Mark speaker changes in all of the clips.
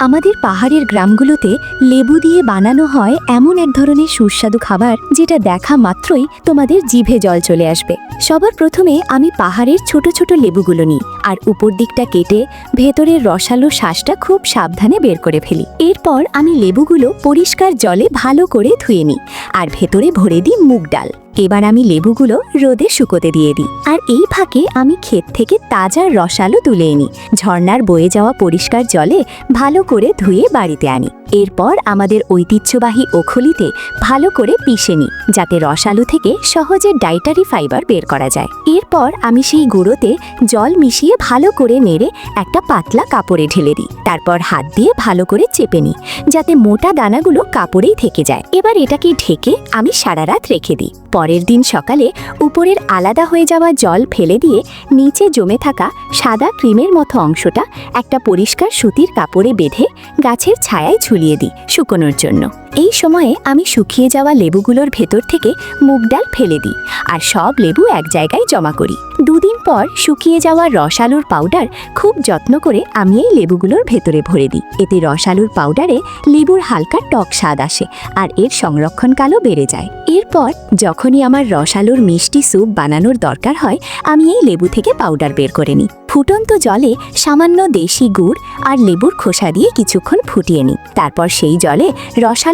Speaker 1: আমাদের পাহাড়ের গ্রামগুলোতে লেবু দিয়ে বানানো হয় এমন এক ধরনের সুস্বাদু খাবার যেটা দেখা মাত্রই তোমাদের জিভে জল চলে আসবে। সবার প্রথমে আমি পাহাড়ের ছোট ছোট লেবুগুলো নিই আর উপর দিকটা কেটে ভেতরের রসালো শ্বাসটা খুব সাবধানে বের করে ফেলি। এরপর আমি লেবুগুলো পরিষ্কার জলে ভালো করে ধুয়ে নিই আর ভেতরে ভরে দিই মুগ ডাল। এবার আমি লেবুগুলো রোদে শুকোতে দিয়ে দিই। আর এই ফাঁকে আমি ক্ষেত থেকে তাজা রসালো তুলে এনি। ঝর্নার বয়ে যাওয়া পরিষ্কার জলে ভালো করে ধুয়ে বাড়িতে আনি। এরপর আমাদের ঐতিহ্যবাহী ওখলিতে ভালো করে পিষে নিই, যাতে রসালো থেকে সহজে ডাইটারি ফাইবার বের করা যায়। এরপর আমি সেই গুঁড়োতে জল মিশিয়ে ভালো করে নেড়ে একটা পাতলা কাপড়ে ঢেলে দিই। তারপর হাত দিয়ে ভালো করে চেপে নিই, যাতে মোটা দানাগুলো কাপড়েই থেকে যায়। এবার এটাকে ঢেকে আমি সারা রাত রেখে দিই। পরের দিন সকালে উপরের আলাদা হয়ে যাওয়া জল ফেলে দিয়ে নিচে জমে থাকা সাদা ক্রিমের মতো অংশটা একটা পরিষ্কার সুতির কাপড়ে বেঁধে গাছের ছায়ায় ঝুলিয়ে দিই শুকোনোর জন্য। এই সময়ে আমি শুকিয়ে যাওয়া লেবুগুলোর ভেতর থেকে মুগ ডাল ফেলে দিই আর সব লেবু এক জায়গায় জমা করি। দুদিন পর শুকিয়ে যাওয়া রসালুর পাউডার খুব যত্ন করে আমি এই লেবুগুলোর ভেতরে ভরে দিই। এতে রসালুর পাউডারে লেবুর হালকা টক স্বাদ আসে আর এর সংরক্ষণকালও বেড়ে যায়। এরপর যখনই আমার রসালুর মিষ্টি স্যুপ বানানোর দরকার হয়, আমি এই লেবু থেকে পাউডার বের করে নিই। ফুটন্ত জলে সামান্য দেশি গুড় আর লেবুর খোসা দিয়ে কিছুক্ষণ ফুটিয়ে নিই। তারপর সেই জলে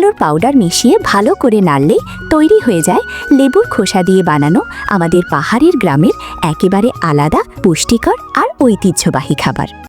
Speaker 1: রসালোর পাউডার মিশিয়ে ভালো করে নাড়লে তৈরি হয়ে যায় লেবুর খোসা দিয়ে বানানো আমাদের পাহাড়ের গ্রামের একেবারে আলাদা পুষ্টিকর আর ঐতিহ্যবাহী খাবার।